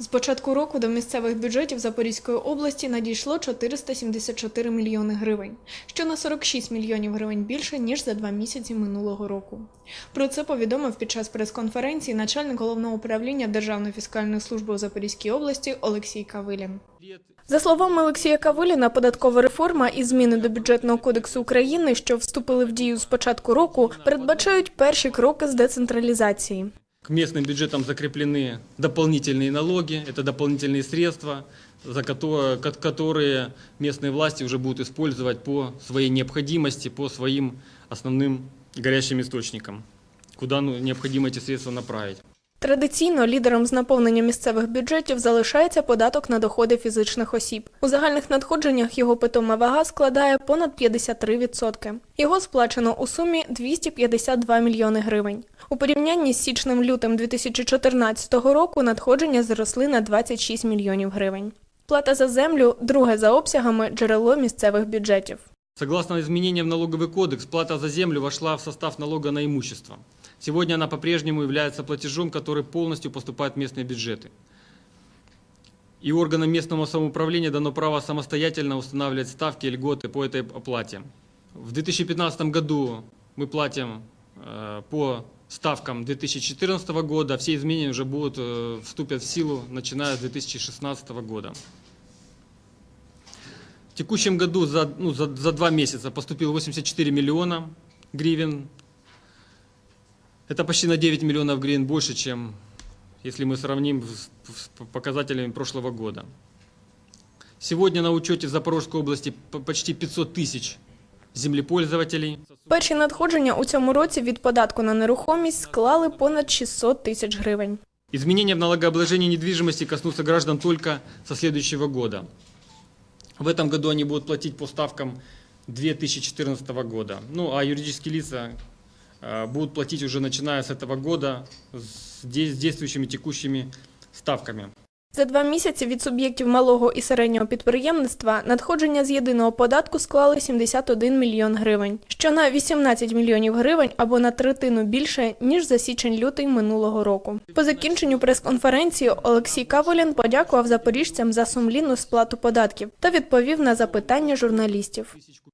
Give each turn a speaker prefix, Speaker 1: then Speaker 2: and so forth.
Speaker 1: З початку року до місцевих бюджетів Запорізької області надійшло 474 мільйони гривень, що на 46 мільйонів гривень більше, ніж за два місяці минулого року. Про це повідомив під час прес-конференції начальник головного управління Державної фіскальної служби у Запорізькій області Олексій Кавилін. За словами Олексія Кавиліна, податкова реформа і зміни до бюджетного кодексу України, що вступили в дію з початку року, передбачають перші кроки з децентралізації.
Speaker 2: К местным бюджетам закреплены дополнительные налоги, это дополнительные средства, за которые, ко- которые местные власти уже будут использовать по своей необходимости, по своим основным горящим источникам, куда ну, необходимо эти средства направить.
Speaker 1: Традиційно лідером з наповнення місцевих бюджетів залишається податок на доходи фізичних осіб. У загальних надходженнях його питома вага складає понад 53%. Його сплачено у сумі 252 мільйони гривень. У порівнянні з січнем-лютим 2014 року надходження зросли на 26 мільйонів гривень. Плата за землю друге за обсягами джерело місцевих бюджетів.
Speaker 2: Согласно изменениям в налоговый кодекс, плата за землю вошла в состав налога на имущество. Сегодня она по-прежнему является платежом, который полностью поступает в местные бюджеты. И органам местного самоуправления дано право самостоятельно устанавливать ставки и льготы по этой оплате. В 2015 году мы платим э, по ставкам 2014 года, все изменения уже будут, э, вступят в силу, начиная с 2016 года. В текущем году за, ну, за, за два месяца поступило 84 миллиона гривен. Это почти на 9 миллионов гривен больше, чем если мы сравним с, с показателями прошлого года. Сегодня на учете в Запорожской области п- почти 500 тысяч землепользователей.
Speaker 1: Перші надходження у цьому році від податку на нерухомість склали понад 600 тисяч гривень.
Speaker 2: Изменения в налогообложении недвижимости коснутся граждан только со следующего года. В этом году они будут платить по ставкам 2014 года. Ну, а юридические лица э, будут платить уже начиная с этого года с действующими текущими ставками.
Speaker 1: За два місяці від суб'єктів малого і середнього підприємництва надходження з єдиного податку склали 71 мільйон гривень, що на 18 мільйонів гривень або на третину більше, ніж за січень-лютий минулого року. По закінченню прес-конференції Олексій Каволін подякував запоріжцям за сумлінну сплату податків та відповів на запитання журналістів.